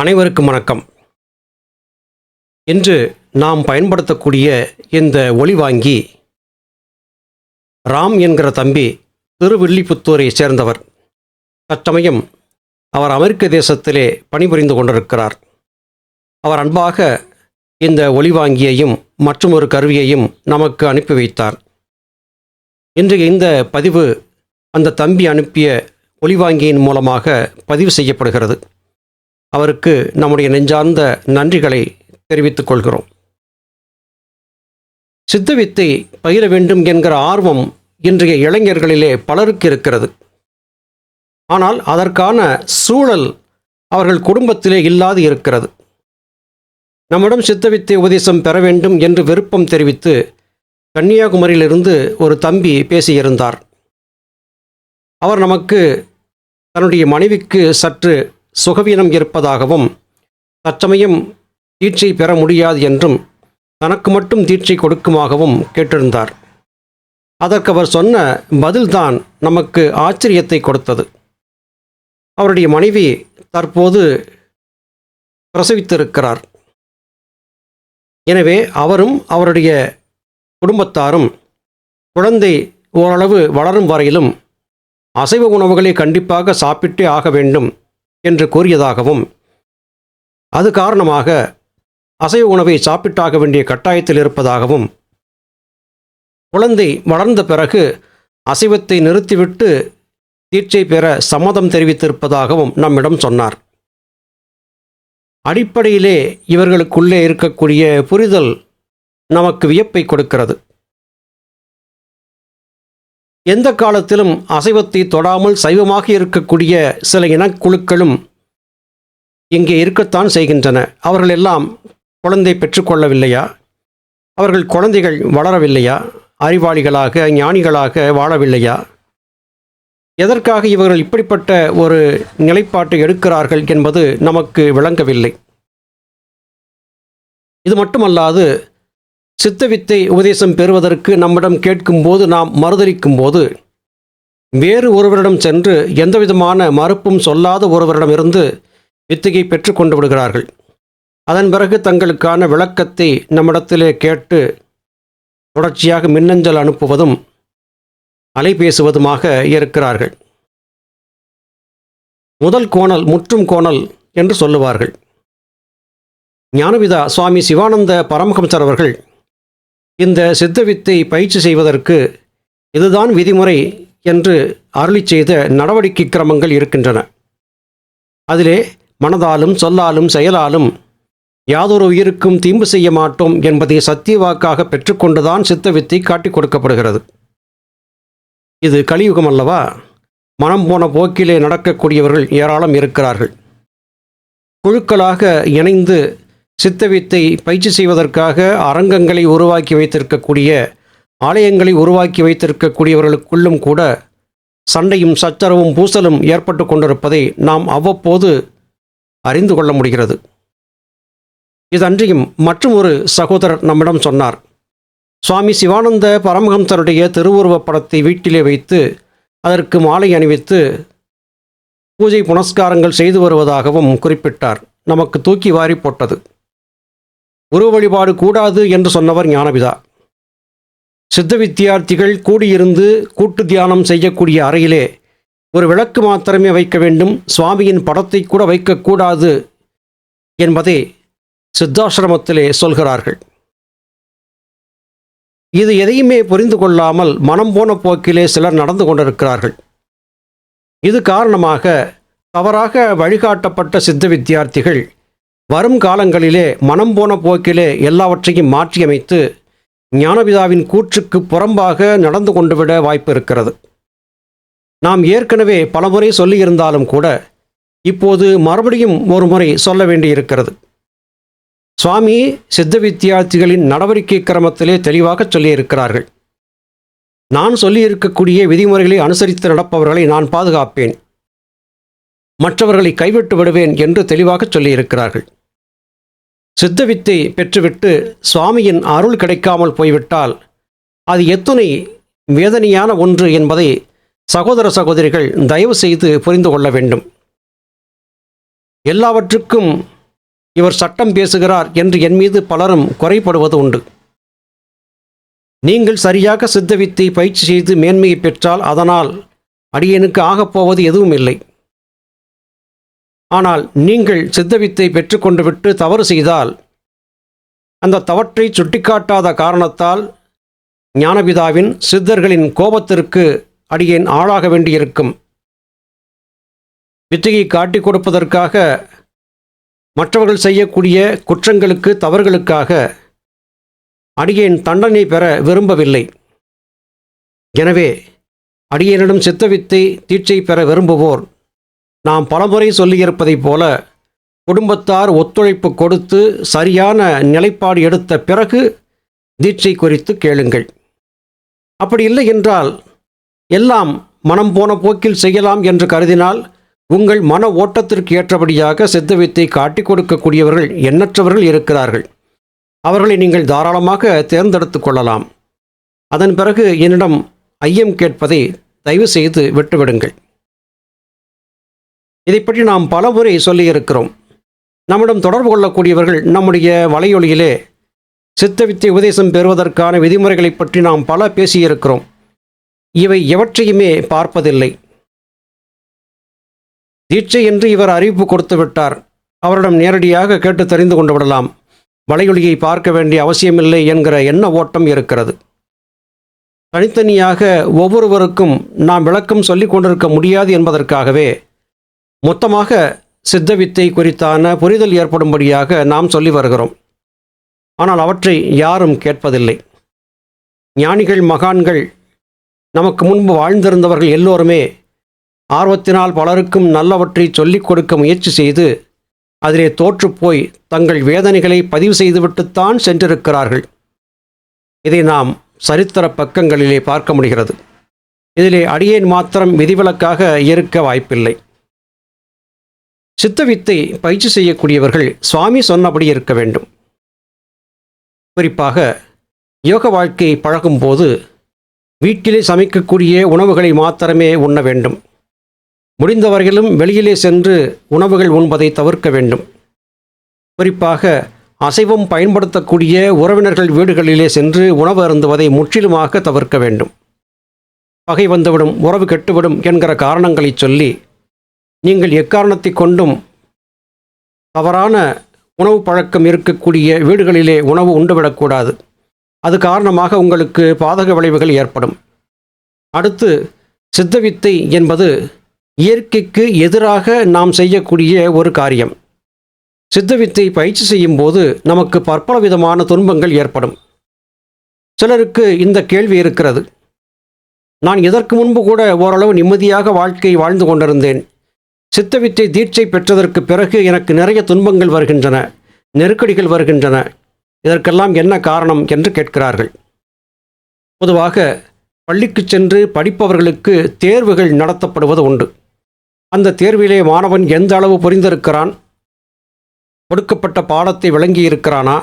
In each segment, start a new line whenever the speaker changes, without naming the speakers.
அனைவருக்கும் வணக்கம். இன்று நாம் பயன்படுத்தக்கூடிய இந்த ஒளிவாங்கி ராம் என்கிற தம்பி திருவில்லிபுத்தூரை சேர்ந்தவர். தற்சமயம் அவர் அமெரிக்க தேசத்திலே பணிபுரிந்து கொண்டிருக்கிறார். அவர் அன்பாக இந்த ஒளிவாங்கியையும் மற்றும் ஒரு கருவியையும் நமக்கு அனுப்பி வைத்தார். இன்றைய இந்த பதிவு அந்த தம்பி அனுப்பிய ஒளிவாங்கியின் மூலமாக பதிவு செய்யப்படுகிறது. அவருக்கு நம்முடைய நெஞ்சார்ந்த நன்றிகளை தெரிவித்துக் கொள்கிறோம். சித்தவித்தை பயிர வேண்டும் என்கிற ஆர்வம் இன்றைய இளைஞர்களிலே பலருக்கு இருக்கிறது. ஆனால் அதற்கான சூழல் அவர்கள் குடும்பத்திலே இல்லாது இருக்கிறது. நம்மிடம் சித்தவித்தை உபதேசம் பெற வேண்டும் என்று விருப்பம் தெரிவித்து கன்னியாகுமரியிலிருந்து ஒரு தம்பி பேசியிருந்தார். அவர் நமக்கு தன்னுடைய மனைவிக்கு சற்று சுகவீனம் இருப்பதாகவும் தற்சமயம் தீட்சை பெற முடியாது என்றும் தனக்கு மட்டும் தீட்சை கொடுக்குமாகவும் கேட்டிருந்தார். அதற்கு அவர் சொன்ன பதில்தான் நமக்கு ஆச்சரியத்தை கொடுத்தது. அவருடைய மனைவி தற்போது பிரசவித்திருக்கிறார். எனவே அவரும் அவருடைய குடும்பத்தாரும் குழந்தை ஓரளவு வளரும் வரையிலும் அசைவ உணவுகளை கண்டிப்பாக சாப்பிட்டே ஆக வேண்டும். என்று கூறியதாகவும் அது காரணமாக அசைவ உணவை சாப்பிட்டாக வேண்டிய கட்டாயத்தில் இருப்பதாகவும் குழந்தை வளர்ந்த பிறகு அசைவத்தை நிறுத்திவிட்டு தீட்சை பெற சம்மதம் தெரிவித்திருப்பதாகவும் நம்மிடம் சொன்னார். அடிப்படையிலே இவர்களுக்குள்ளே இருக்கக்கூடிய புரிதல் நமக்கு வியப்பை கொடுக்கிறது. எந்த காலத்திலும் அசைவத்தை தொடாமல் சைவமாக இருக்கக்கூடிய சில இனக்குழுக்களும் இங்கே இருக்கத்தான் செய்கின்றன. அவர்கள் எல்லாம் குழந்தை பெற்றுக்கொள்ளவில்லையா? அவர்கள் குழந்தைகள் வளரவில்லையா? அறிவாளிகளாக ஞானிகளாக வாழவில்லையா? எதற்காக இவர்கள் இப்படிப்பட்ட ஒரு நிலைப்பாட்டை எடுக்கிறார்கள் என்பது நமக்கு விளங்கவில்லை. இது மட்டுமல்லாது சித்தவித்தை உபதேசம் பெறுவதற்கு நம்மிடம் கேட்கும்போது நாம் மறுதளிக்கும் போது வேறு ஒருவரிடம் சென்று எந்தவிதமான மறுப்பும் சொல்லாத ஒருவரிடமிருந்து வித்தையை பெற்றுக்கொண்டு விடுகிறார்கள். அதன் பிறகு தங்களுக்கான விளக்கத்தை நம்மிடத்திலே கேட்டு தொடர்ச்சியாக மின்னஞ்சல் அனுப்புவதும் அலைபேசுவதுமாக இருக்கிறார்கள். முதல் கோணல் முற்றும் கோணல் என்று சொல்லுவார்கள். ஞானவிதா சுவாமி சிவானந்த பரமஹம்சர் அவர்கள் இந்த சித்தவித்தை பயிற்சி செய்வதற்கு இதுதான் விதிமுறை என்று அருளி செய்த நடவடிக்கை கிரமங்கள் இருக்கின்றன. அதிலே மனதாலும் சொல்லாலும் செயலாலும் யாதொரு உயிருக்கும் தீம்பு செய்ய மாட்டோம் என்பதை சத்திய வாக்காக பெற்றுக்கொண்டுதான் சித்தவித்தை காட்டிக் கொடுக்கப்படுகிறது. இது கலியுகம் அல்லவா? மனம் போன போக்கிலே நடக்கக்கூடியவர்கள் ஏராளம் இருக்கிறார்கள். குழுக்களாக இணைந்து சித்தவித்தை பயிற்சி செய்வதற்காக அரங்கங்களை உருவாக்கி வைத்திருக்கக்கூடிய ஆலயங்களை உருவாக்கி வைத்திருக்கக்கூடியவர்களுக்குள்ளும் கூட சண்டையும் சச்சரவும் பூசலும் ஏற்பட்டு கொண்டிருப்பதை நாம் அவ்வப்போது அறிந்து கொள்ள முடிகிறது. இதன்றியும் மற்றும் ஒரு சகோதரர் நம்மிடம் சொன்னார். சுவாமி சிவானந்த பரமஹம்சருடைய திருவுருவப் படத்தை வீட்டிலே வைத்து அதற்கு மாலை அணிவித்து பூஜை புனஸ்காரங்கள் செய்து வருவதாகவும் குறிப்பிட்டார். நமக்கு தூக்கி வாரி போட்டது. உருவ வழிபாடு கூடாது என்று சொன்னவர் ஞானபிதா. சித்த வித்தியார்த்திகள் கூடியிருந்து கூட்டு தியானம் செய்யக்கூடிய அறையிலே ஒரு விளக்கு மாத்திரமே வைக்க வேண்டும். சுவாமியின் படத்தை கூட வைக்கக்கூடாது என்பதை சித்தாசிரமத்திலே சொல்கிறார்கள். இது எதையுமே புரிந்து கொள்ளாமல் மனம் போன போக்கிலே சிலர் நடந்து கொண்டிருக்கிறார்கள். இது காரணமாக தவறாக வழிகாட்டப்பட்ட சித்த வித்தியார்த்திகள் வரும் காலங்களிலே மனம் போன போக்கிலே எல்லாவற்றையும் மாற்றியமைத்து ஞானபிதாவின் கூற்றுக்கு புறம்பாக நடந்து கொண்டுவிட வாய்ப்பு இருக்கிறது. நாம் ஏற்கனவே பலமுறை சொல்லியிருந்தாலும் கூட இப்போது மறுபடியும் ஒரு முறை சொல்ல வேண்டியிருக்கிறது. சுவாமி சித்த வித்தியார்த்திகளின் நடவடிக்கை கிரமத்திலே தெளிவாக சொல்லியிருக்கிறார்கள். நான் சொல்லியிருக்கக்கூடிய விதிமுறைகளை அனுசரித்து நடப்பவர்களை நான் பாதுகாப்பேன். மற்றவர்களை கைவிட்டு விடுவேன் என்று தெளிவாக சொல்லியிருக்கிறார்கள். சித்தவித்தை பெற்றுவிட்டு சுவாமியின் அருள் கிடைக்காமல் போய்விட்டால் அது எத்துணை வேதனையான ஒன்று என்பதை சகோதர சகோதரிகள் தயவு செய்து புரிந்து கொள்ள வேண்டும். எல்லாவற்றுக்கும் இவர் சட்டம் பேசுகிறார் என்று என் மீது பலரும் குறைபடுவது உண்டு. நீங்கள் சரியாக சித்தவித்தை பயிற்சி செய்து மேன்மையை பெற்றால் அதனால் அடியனுக்கு ஆகப்போவது எதுவும் இல்லை. ஆனால் நீங்கள் சித்தவித்தை பெற்றுக்கொண்டு விட்டு தவறு செய்தால் அந்த தவற்றை சுட்டிக்காட்டாத காரணத்தால் ஞானபிதாவின் சித்தர்களின் கோபத்திற்கு அடியேன் ஆளாக வேண்டியிருக்கும். வித்தையை காட்டிக் கொடுப்பதற்காக மற்றவர்கள் செய்யக்கூடிய குற்றங்களுக்கு தவறுகளுக்காக அடியேன் தண்டனை பெற விரும்பவில்லை. எனவே அடியேனிடம் சித்தவித்தை தீட்சை பெற விரும்புவோர் நாம் பலமுறை சொல்லியிருப்பதைப் போல குடும்பத்தார் ஒத்துழைப்பு கொடுத்து சரியான நிலைப்பாடு எடுத்த பிறகு தீட்சை குறித்து கேளுங்கள். அப்படி இல்லை என்றால் எல்லாம் மனம் போன போக்கில் செய்யலாம் என்று கருதினால் உங்கள் மன ஓட்டத்திற்கு ஏற்றபடியாக சித்தவித்தை காட்டிக் கொடுக்கக்கூடியவர்கள் எண்ணற்றவர்கள் இருக்கிறார்கள். அவர்களை நீங்கள் தாராளமாக தேர்ந்தெடுத்துக் கொள்ளலாம். அதன் பிறகு என்னிடம் ஐயம் கேட்பதை தயவு செய்து விட்டுவிடுங்கள். இதை பற்றி நாம் பலமுறை சொல்லியிருக்கிறோம். நம்மிடம் தொடர்பு கொள்ளக்கூடியவர்கள் நம்முடைய வலையொலியிலே சித்தவித்தை உபதேசம் பெறுவதற்கான விதிமுறைகளை பற்றி நாம் பல பேசியிருக்கிறோம். இவை எவற்றையுமே பார்ப்பதில்லை. தீட்சை என்று இவர் அறிவிப்பு கொடுத்து விட்டார். அவரிடம் நேரடியாக கேட்டு தெரிந்து கொண்டு விடலாம். வலையொலியை பார்க்க வேண்டிய அவசியமில்லை என்கிற எண்ண ஓட்டம் இருக்கிறது. தனித்தனியாக ஒவ்வொருவருக்கும் நாம் விளக்கம் சொல்லிக் கொண்டிருக்க முடியாது என்பதற்காகவே மொத்தமாக சித்தவித்தை குறித்தான புரிதல் ஏற்படும்படியாக நாம் சொல்லி வருகிறோம். ஆனால் அவற்றை யாரும் கேட்பதில்லை. ஞானிகள் மகான்கள் நமக்கு முன்பு வாழ்ந்திருந்தவர்கள் எல்லோருமே ஆர்வத்தினால் பலருக்கும் நல்லவற்றை சொல்லிக் கொடுக்க முயற்சி செய்து அதிலே தோற்றுப்போய் தங்கள் வேதனைகளை பதிவு செய்துவிட்டுத்தான் சென்றிருக்கிறார்கள். இதை நாம் சரித்திர பக்கங்களிலே பார்க்க முடிகிறது. இதிலே அடியேன் மாத்திரம் விதிவிலக்காக இருக்க வாய்ப்பில்லை. சித்தவித்தை பயிற்சி செய்யக்கூடியவர்கள் சுவாமி சொன்னபடி இருக்க வேண்டும். குறிப்பாக யோக வாழ்க்கையை பழகும்போது வீட்டிலே சமைக்கக்கூடிய உணவுகளை மாத்திரமே உண்ண வேண்டும். முடிந்தவரையிலும் வெளியிலே சென்று உணவுகள் உண்பதை தவிர்க்க வேண்டும். குறிப்பாக அசைவம் பயன்படுத்தக்கூடிய உறவினர்கள் வீடுகளிலே சென்று உணவு அருந்துவதை முற்றிலுமாக தவிர்க்க வேண்டும். பகை வந்துவிடும் உறவு கெட்டுவிடும் என்கிற காரணங்களை சொல்லி நீங்கள் எக்காரணத்தை கொண்டும் தவறான உணவு பழக்கம் இருக்கக்கூடிய வீடுகளிலே உணவு உண்டுவிடக்கூடாது. அது காரணமாக உங்களுக்கு பாதக விளைவுகள் ஏற்படும். அடுத்து சித்தவித்தை என்பது இயற்கைக்கு எதிராக நாம் செய்யக்கூடிய ஒரு காரியம். சித்தவித்தை பயிற்சி செய்யும்போது நமக்கு பற்பல விதமான துன்பங்கள் ஏற்படும். சிலருக்கு இந்த கேள்வி இருக்கிறது. நான் இதற்கு முன்பு கூட ஓரளவு நிம்மதியாக வாழ்க்கை வாழ்ந்து கொண்டிருந்தேன். சித்தவித்தை தீட்சை பெற்றதற்கு பிறகு எனக்கு நிறைய துன்பங்கள் வருகின்றன நெருக்கடிகள் வருகின்றன. இதற்கெல்லாம் என்ன காரணம் என்று கேட்கிறார்கள். பொதுவாக பள்ளிக்கு சென்று படிப்பவர்களுக்கு தேர்வுகள் நடத்தப்படுவது உண்டு. அந்த தேர்விலே மாணவன் எந்த அளவு புரிந்திருக்கிறான்? கொடுக்கப்பட்ட பாடத்தை விளங்கியிருக்கிறானா?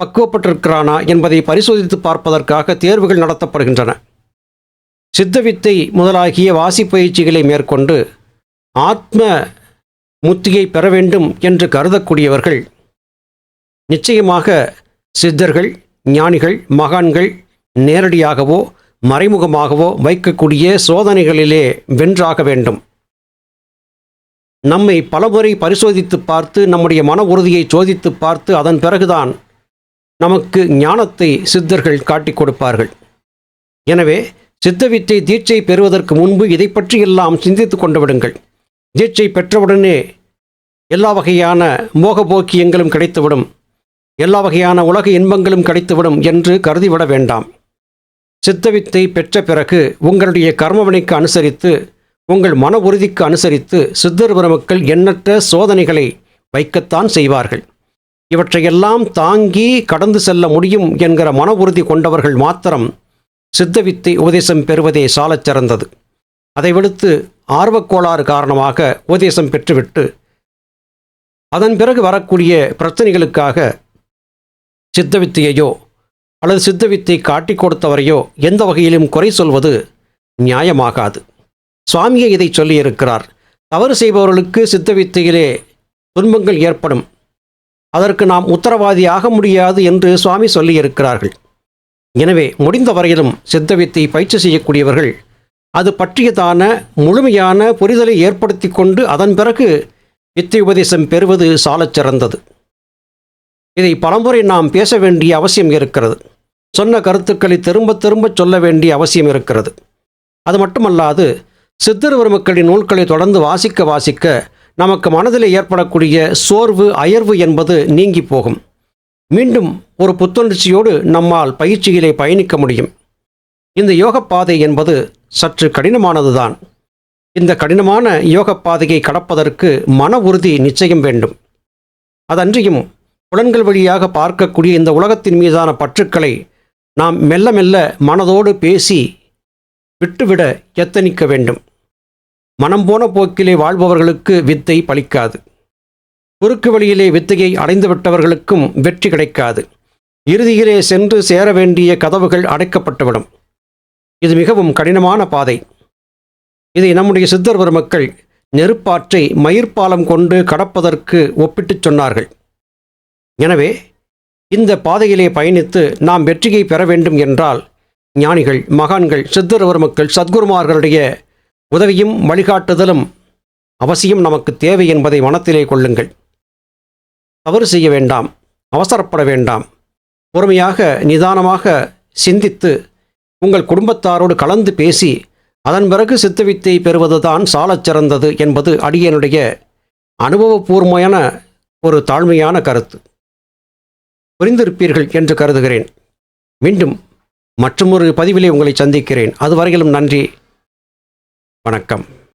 பக்குவப்பட்டிருக்கிறானா? என்பதை பரிசோதித்து பார்ப்பதற்காக தேர்வுகள் நடத்தப்படுகின்றன. சித்தவித்தை முதலாகிய வாசி பயிற்சிகளை மேற்கொண்டு ஆத்ம முத்தியை பெற வேண்டும் என்று கருதக்கூடியவர்கள் நிச்சயமாக சித்தர்கள் ஞானிகள் மகான்கள் நேரடியாகவோ மறைமுகமாகவோ வைக்கக்கூடிய சோதனைகளிலே வென்றாக வேண்டும். நம்மை பலமுறை பரிசோதித்து பார்த்து நம்முடைய மன உறுதியை சோதித்து பார்த்து அதன் பிறகுதான் நமக்கு ஞானத்தை சித்தர்கள் காட்டிக் கொடுப்பார்கள். எனவே சித்தவித்தை தீட்சை பெறுவதற்கு முன்பு இதை பற்றியெல்லாம் சிந்தித்து கொண்டு விடுங்கள். தீட்சை பெற்றவுடனே எல்லா வகையான மோகபோக்கியங்களும் கிடைத்துவிடும். எல்லா வகையான உலக இன்பங்களும் கிடைத்துவிடும் என்று கருதிவிட வேண்டாம். சித்தவித்தை பெற்ற பிறகு உங்களுடைய கர்மவினைக்கு அனுசரித்து உங்கள் மன உறுதிக்கு அனுசரித்து சித்தர் பெருமக்கள் எண்ணற்ற சோதனைகளை வைக்கத்தான் செய்வார்கள். இவற்றையெல்லாம் தாங்கி கடந்து செல்ல முடியும் என்கிற மன உறுதி கொண்டவர்கள் மாத்திரம் சித்தவித்தை உபதேசம் பெறுவதே சாலச் சிறந்தது அதை விடுத்து ஆர்வக்கோளாறு காரணமாக உபதேசம் பெற்றுவிட்டு அதன் பிறகு வரக்கூடிய பிரச்சனைகளுக்காக சித்தவித்தையையோ அல்லது சித்தவித்தை காட்டிக் கொடுத்தவரையோ எந்த வகையிலும் குறை சொல்வது நியாயமாகாது. சுவாமியே இதை சொல்லியிருக்கிறார். தவறு செய்பவர்களுக்கு சித்த வித்தையிலே துன்பங்கள் ஏற்படும். அதற்கு நாம் உத்தரவாதி ஆக முடியாது என்று சுவாமி சொல்லியிருக்கிறார்கள். எனவே முடிந்த வரையிலும் சித்த வித்தை பயிற்சி செய்யக்கூடியவர்கள் அது பற்றியதான முழுமையான புரிதலை ஏற்படுத்தி கொண்டு அதன் பிறகு வித்தை உபதேசம் பெறுவது சாலச் சிறந்தது. இதை பலமுறை நாம் பேச வேண்டிய அவசியம் இருக்கிறது. சொன்ன கருத்துக்களை திரும்ப திரும்ப சொல்ல வேண்டிய அவசியம் இருக்கிறது. அது மட்டுமல்லாது சித்தர் பெருமக்களின் நூல்களை தொடர்ந்து வாசிக்க வாசிக்க நமக்கு மனதில் ஏற்படக்கூடிய சோர்வு அயர்வு என்பது நீங்கி போகும். மீண்டும் ஒரு புத்துணர்ச்சியோடு நம்மால் பயிற்சியிலே பயணிக்க முடியும். இந்த யோக பாதை என்பது சற்று கடினமானதுதான். இந்த கடினமான யோக பாதையை கடப்பதற்கு மன உறுதி நிச்சயம் வேண்டும். அதன்றியும் புலன்கள் வழியாக பார்க்கக்கூடிய இந்த உலகத்தின் மீதான பற்றுக்களை நாம் மெல்ல மெல்ல மனதோடு பேசி விட்டுவிட எத்தனிக்க வேண்டும். மனம் போன போக்கிலே வாழ்பவர்களுக்கு வித்தை பலிக்காது. குறுக்கு வழியிலே வித்தையை அடைந்துவிட்டவர்களுக்கும் வெற்றி கிடைக்காது. இறுதியிலே சென்று சேர வேண்டிய கதவுகள் அடைக்கப்பட்டுவிடும். இது மிகவும் கடினமான பாதை. இதை நம்முடைய சித்தர் பெருமக்கள் நெருப்பாற்றை மயிர்ப்பாலம் கொண்டு கடப்பதற்கு ஒப்பிட்டுச் சொன்னார்கள். எனவே இந்த பாதையிலே பயணித்து நாம் வெற்றியை பெற வேண்டும் என்றால் ஞானிகள் மகான்கள் சித்தர் பெருமக்கள் சத்குருமார்களுடைய உதவியும் வழிகாட்டுதலும் அவசியம் நமக்கு தேவை என்பதை மனத்திலே கொள்ளுங்கள். தவறு செய்ய வேண்டாம் அவசரப்பட வேண்டாம். பொறுமையாக நிதானமாக சிந்தித்து உங்கள் குடும்பத்தாரோடு கலந்து பேசி அதன் பிறகு சித்தவித்தை பெறுவதுதான் சாலச் சிறந்தது என்பது அடியனுடைய அனுபவபூர்வமான ஒரு தாழ்மையான கருத்து. புரிந்திருப்பீர்கள் என்று கருதுகிறேன். மீண்டும் மற்றொரு பதிவிலே உங்களை சந்திக்கிறேன். அதுவரையிலும் நன்றி. வணக்கம்.